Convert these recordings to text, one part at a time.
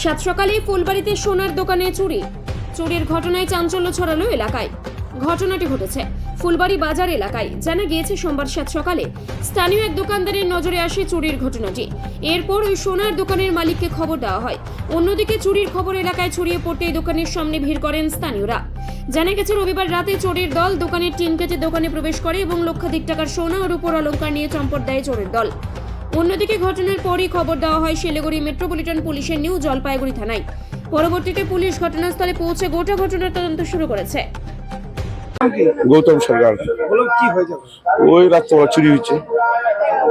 সাত সকালে ফুলবাড়িতে সোনার দোকানে চুরি। চুরির ঘটনায় চাঞ্চল্য ছড়ালো এলাকায়। ঘটনাটি ঘটেছে ফুলবাড়ি বাজার এলাকায়। জানা গিয়েছে, সোমবার সাত সকালে স্থানীয় এক দোকানদারের নজরে আসে চুরির ঘটনাটি। এরপর ওই সোনার দোকানের মালিককে খবর দেওয়া হয়। অন্যদিকে চুরির খবর এলাকায় ছড়িয়ে পড়তে এই দোকানের সামনে ভিড় করেন স্থানীয়রা। জানা গেছে, রবিবার রাতে চোরের দল দোকানের টিন কেটে দোকানে প্রবেশ করে এবং লক্ষাধিক টাকার সোনা ও রূপোর অলংকার নিয়ে চম্পট দেয় চোরের দল। অন্যদিকে ঘটনার পরই খবর দেওয়া হয় শিলিগুড়ি মেট্রোপলিটন পুলিশের নিউ জলপাইগুড়ি থানায়। পরবর্তীতে পুলিশ ঘটনাস্থলে পৌঁছে গোটা ঘটনার তদন্ত শুরু করেছে। গৌতম সরকার। হয়ে ওই রাত্রেবেলা চুরি হয়েছে।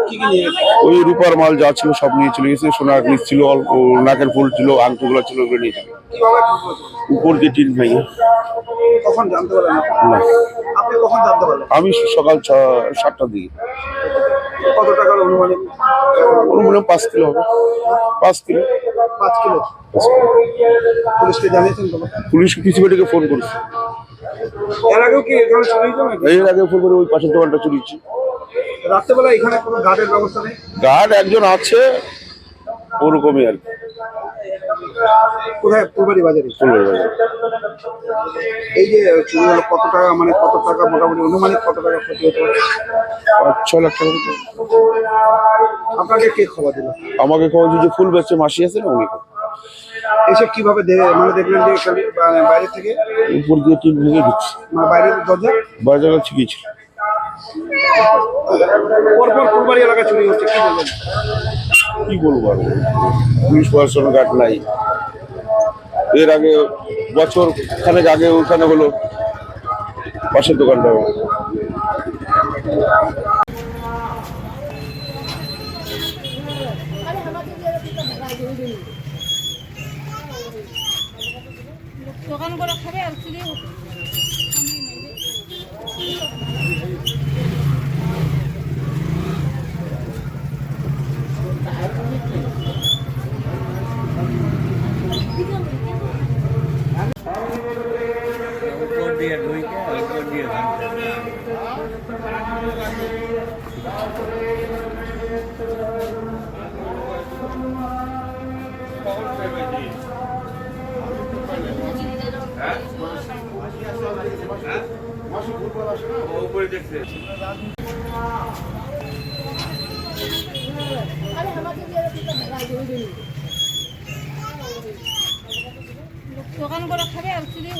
কি কি নিয়ে ওই রূপার মাল যা ছিল সব নিয়ে চলে গেছে। সোনার নিচ ছিল অল্প নাকের ফুল ছিল আংটিগুলো ছিল ওগুলো নিয়ে চলে? উপর দিয়ে টিন ভেঙে। পারলেন আমি সকাল সাতটার দিকে। পাঁচ কিলো হবে। পাঁচ কিলো। পাঁচ কিলো? পুলিশকে জানিয়েছেন পুলিশ কিছু ফোন করেছে। এর আগেও কি এখানে চুরি এর আগে ওই পাশের দোকানটা চুরি রাত্রেবেলা এখানে কোনো গার্ডের ব্যবস্থা নেই? গার্ড একজন আছে ওরকমই আর কি। কোথায়? ফুলবাড়ি বাজারে? ফুলবাড়ি বাজার। এই যে চুরি হলো কত টাকা মানে কত টাকা মোটামুটি অনুমানিক কত টাকা ক্ষতি হতে পারে? পাঁচ ছ লাখ টাকা আপনাকে কে খবর দিল? আমাকে খবর দিয়েছে ফুল বেচছে মাসি আছে না উনি। এসে কীভাবে মানে দেখলেন যে মানে বাইরে থেকে? উপর দিয়ে টিন ভেঙে ঢুকছে। মানে বাইরের দরজা? বাজারে ঠিকই ছিল পরপর ফুলবাড়ি এলাকায় চুরি হচ্ছে কি বলবেন? কি বলব আর পুলিশ প্রশাসন গার্ড নাই। এর আগে বছর খানেক আগে ওখানে হলো। পাশের দোকানটা হলো। দোকান করে খাবে আর চুরি দিয়ে দোকান করে খাবে আর চুরি